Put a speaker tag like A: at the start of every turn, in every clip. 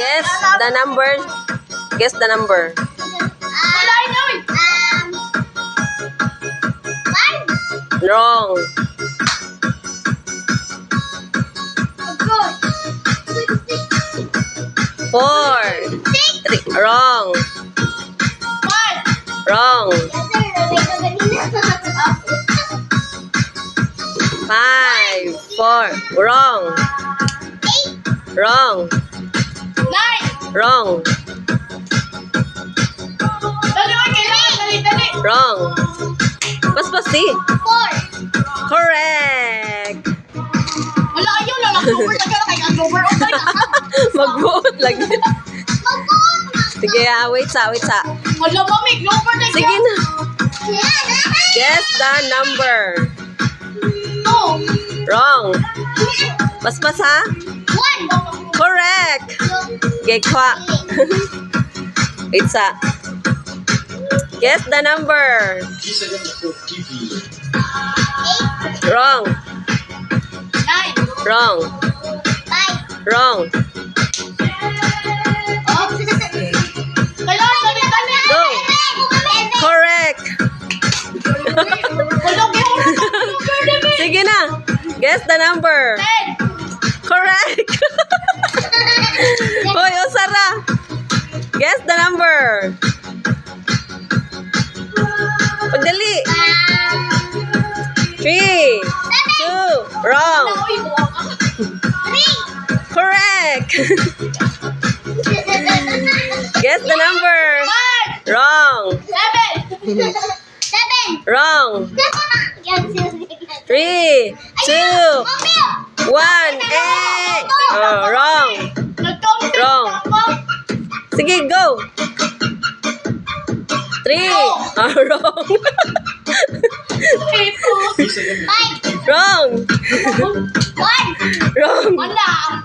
A: Guess the number. Guess the number.
B: Um, one.
A: Wrong. Four. Three. Wrong.
C: Five.
A: Wrong. Five. Four. Wrong. Wrong.
C: Nine.
A: Wrong.
C: Dali, oy, kailangan. Dali, dali.
A: Wrong. Paspasi.
B: Four.
A: Correct.
C: Wala, ayaw lang. October na kaya kay October. Okay na.
A: Magbuot lagi. Sige, ah, wait sa, wait sa.
C: Wala, mami. October na
A: Sige na. Guess the number.
C: Two.
A: Wrong. Paspas ha?
B: One.
A: Correct! Gekwa. It's a... Guess the number. Wrong. Wrong. Wrong. Go. Correct. Sige na. Guess the number. 10. Guess the number. Oh, Pagdali. Three. Two. Wrong.
C: Ka.
A: Correct. Guess the number. Wrong.
C: Seven.
A: Wrong. Three. Two. One. Eight. Oh, wrong.
C: Ako.
A: Sige, go. Three. Oh, wrong.
C: Okay po.
B: Five.
A: wrong.
B: One.
A: Wrong.
C: Wala.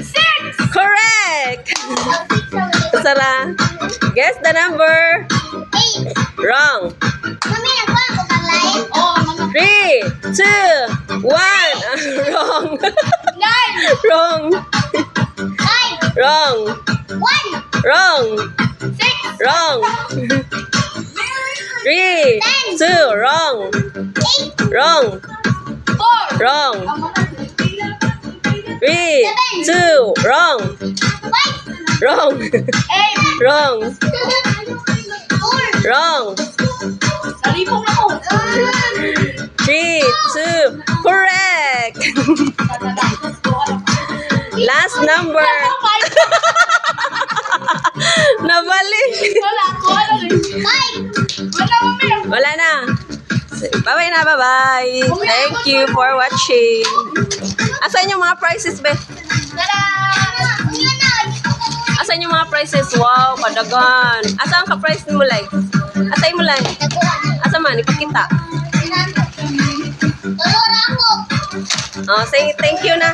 C: Six.
A: Correct. Sara. Guess the number.
B: Eight.
A: Wrong.
B: Mami, nagkuha ko kang line.
C: Oh, mga
A: Three, two, one. wrong.
C: nine.
A: wrong.
B: Five.
A: Wrong.
B: One.
A: Wrong.
C: Six.
A: Wrong. Three, two, wrong.
B: Eight.
A: Wrong.
C: Four.
A: Wrong. Three, two, wrong.
B: Five.
A: Wrong.
C: eight.
A: Wrong.
B: Four.
A: Wrong.
C: Nalipong na ko.
A: Three, two, correct. Last number.
C: Wala
A: na. Bye-bye na, bye-bye. Thank you for watching. Asan yung mga prices, be? Asan yung mga prices? Wow, kadagan. Asan ka price mo, like? Asay mo, like?
B: Nagkuha.
A: Asa man, ipakita. Oh, say thank you na.